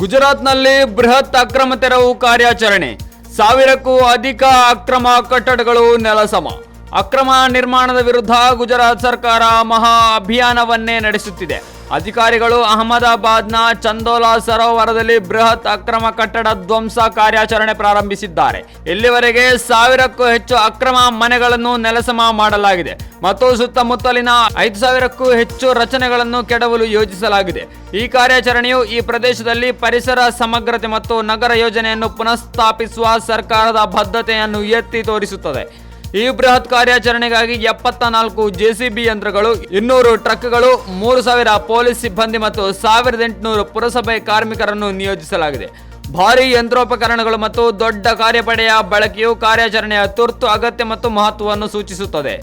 ಗುಜರಾತ್ನಲ್ಲಿ ಬೃಹತ್ ಅಕ್ರಮ ತೆರವು ಕಾರ್ಯಾಚರಣೆ. ಸಾವಿರಕ್ಕೂ ಅಧಿಕ ಅಕ್ರಮ ಕಟ್ಟಡಗಳು ನೆಲಸಮ. ಅಕ್ರಮ ನಿರ್ಮಾಣದ ವಿರುದ್ಧ ಗುಜರಾತ್ ಸರ್ಕಾರ ಮಹಾ ಅಭಿಯಾನವನ್ನೇ ನಡೆಸುತ್ತಿದೆ. ಅಧಿಕಾರಿಗಳು ಅಹಮದಾಬಾದ್ನ ಚಂದೋಲಾ ಸರೋವರದಲ್ಲಿ ಬೃಹತ್ ಅಕ್ರಮ ಕಟ್ಟಡ ಧ್ವಂಸ ಕಾರ್ಯಾಚರಣೆ ಪ್ರಾರಂಭಿಸಿದ್ದಾರೆ. ಇಲ್ಲಿವರೆಗೆ ಸಾವಿರಕ್ಕೂ ಹೆಚ್ಚು ಅಕ್ರಮ ಮನೆಗಳನ್ನು ನೆಲಸಮ ಮಾಡಲಾಗಿದೆ ಮತ್ತು ಸುತ್ತಮುತ್ತಲಿನ ಐದು ಸಾವಿರಕ್ಕೂ ಹೆಚ್ಚು ರಚನೆಗಳನ್ನು ಕೆಡವಲು ಯೋಜಿಸಲಾಗಿದೆ. ಈ ಕಾರ್ಯಾಚರಣೆಯು ಈ ಪ್ರದೇಶದಲ್ಲಿ ಪರಿಸರ ಸಮಗ್ರತೆ ಮತ್ತು ನಗರ ಯೋಜನೆಯನ್ನು ಪುನಃಸ್ಥಾಪಿಸುವ ಸರ್ಕಾರದ ಬದ್ಧತೆಯನ್ನು ಎತ್ತಿ ತೋರಿಸುತ್ತದೆ. ಈ ಬೃಹತ್ ಕಾರ್ಯಾಚರಣೆಗಾಗಿ ಎಪ್ಪತ್ತ ನಾಲ್ಕು ಜೆಸಿಬಿ ಯಂತ್ರಗಳು, ಇನ್ನೂರು ಟ್ರಕ್ಗಳು, ಮೂರು ಸಾವಿರ ಪೊಲೀಸ್ ಸಿಬ್ಬಂದಿ ಮತ್ತು ಸಾವಿರದ ಎಂಟುನೂರು ಪುರಸಭೆ ಕಾರ್ಮಿಕರನ್ನು ನಿಯೋಜಿಸಲಾಗಿದೆ. ಭಾರೀ ಯಂತ್ರೋಪಕರಣಗಳು ಮತ್ತು ದೊಡ್ಡ ಕಾರ್ಯಪಡೆಯ ಬಳಕೆಯು ಕಾರ್ಯಾಚರಣೆಯ ತುರ್ತು ಅಗತ್ಯ ಮತ್ತು ಮಹತ್ವವನ್ನು ಸೂಚಿಸುತ್ತದೆ.